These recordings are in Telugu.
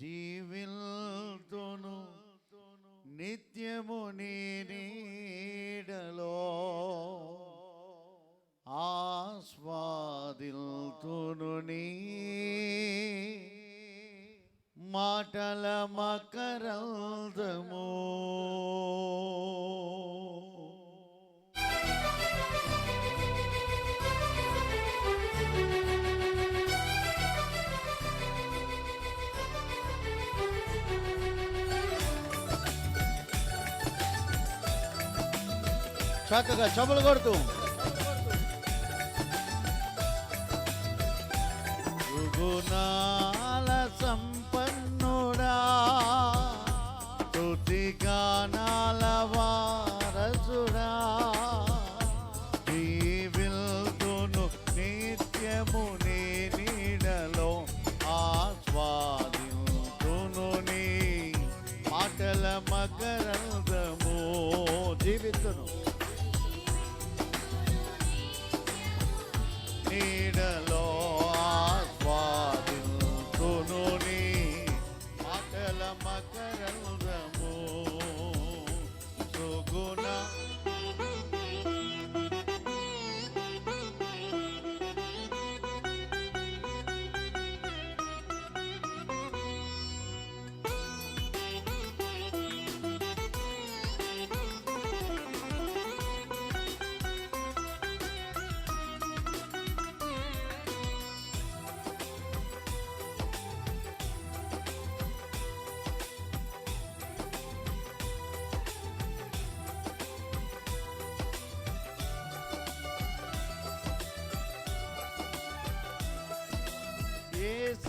జీవిల్తోను నిత్యము నీడలో ఆస్వాదిల్తును నీ మాటల మకరందము. చక్కగా చెప్పులు కొడుతూ. గుణాల సంపన్నుడా తుతి గానాల వారసుడా జీవిల్తును నిత్యము నీడలో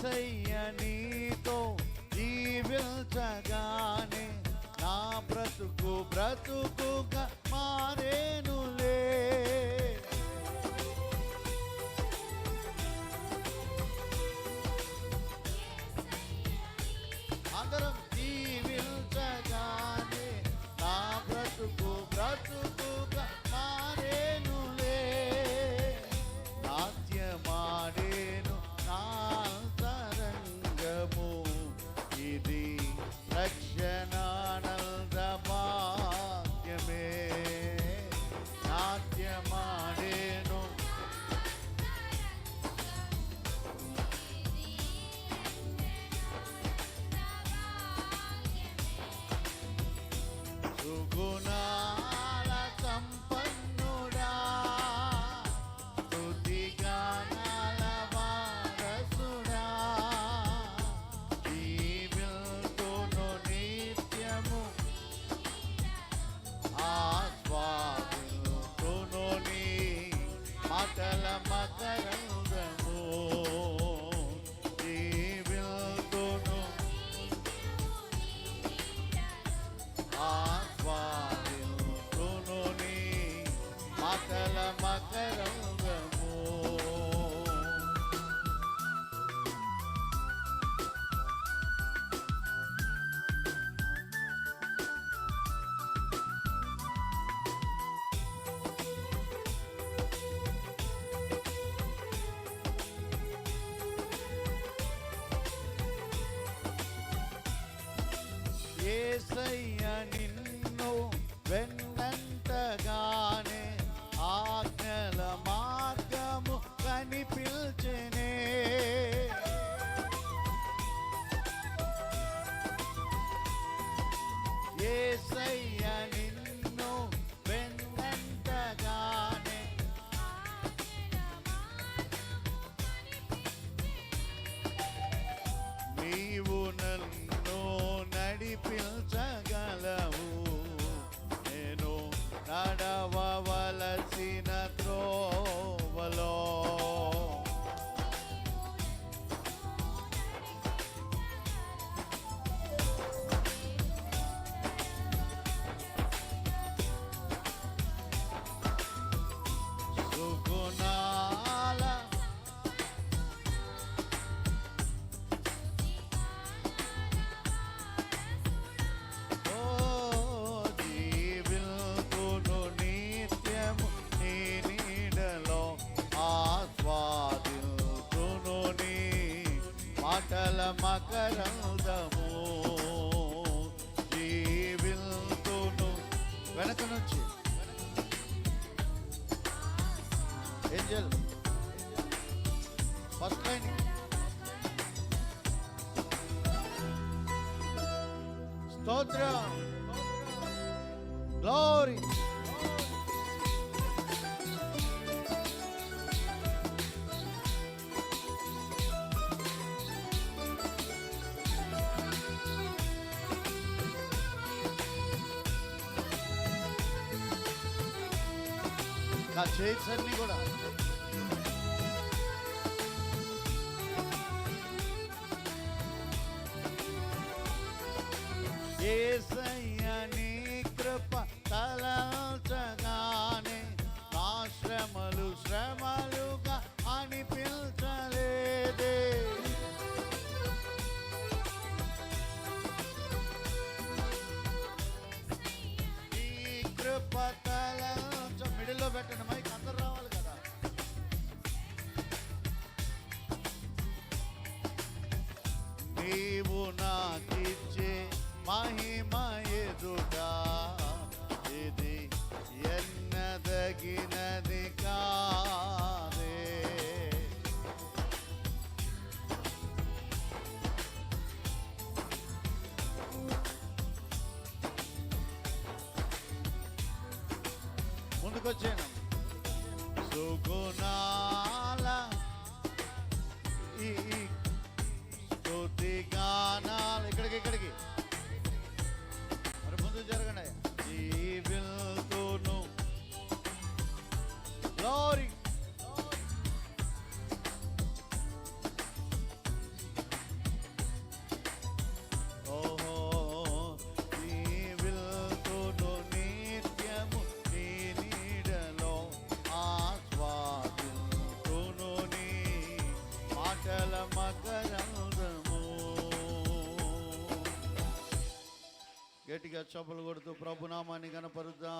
ఏసయ్య నీతో జీవించగానే నా బ్రతుకు బ్రతుకుగా ఏసయ్య నిన్ను వెన్నంతగానే ఆజ్ఞల మార్గము కనిపించనే. ఏసయ్య మాటల మకరందము జీవిల్తును వెనక నుంచి. ఏంజల్? First line. స్తోత్రం. గ్లోరీ. నా చైర్స్ అన్ని కూడా ఏసయ్య నీవు నాకిచ్చే మహిమ ఎదుట ఇది ఎన్నదగినది కాదే ముందుకొచ్చాను Glory. గట్టిగా చప్పులు కొడుతూ ప్రభునామాన్ని కనపరుద్దా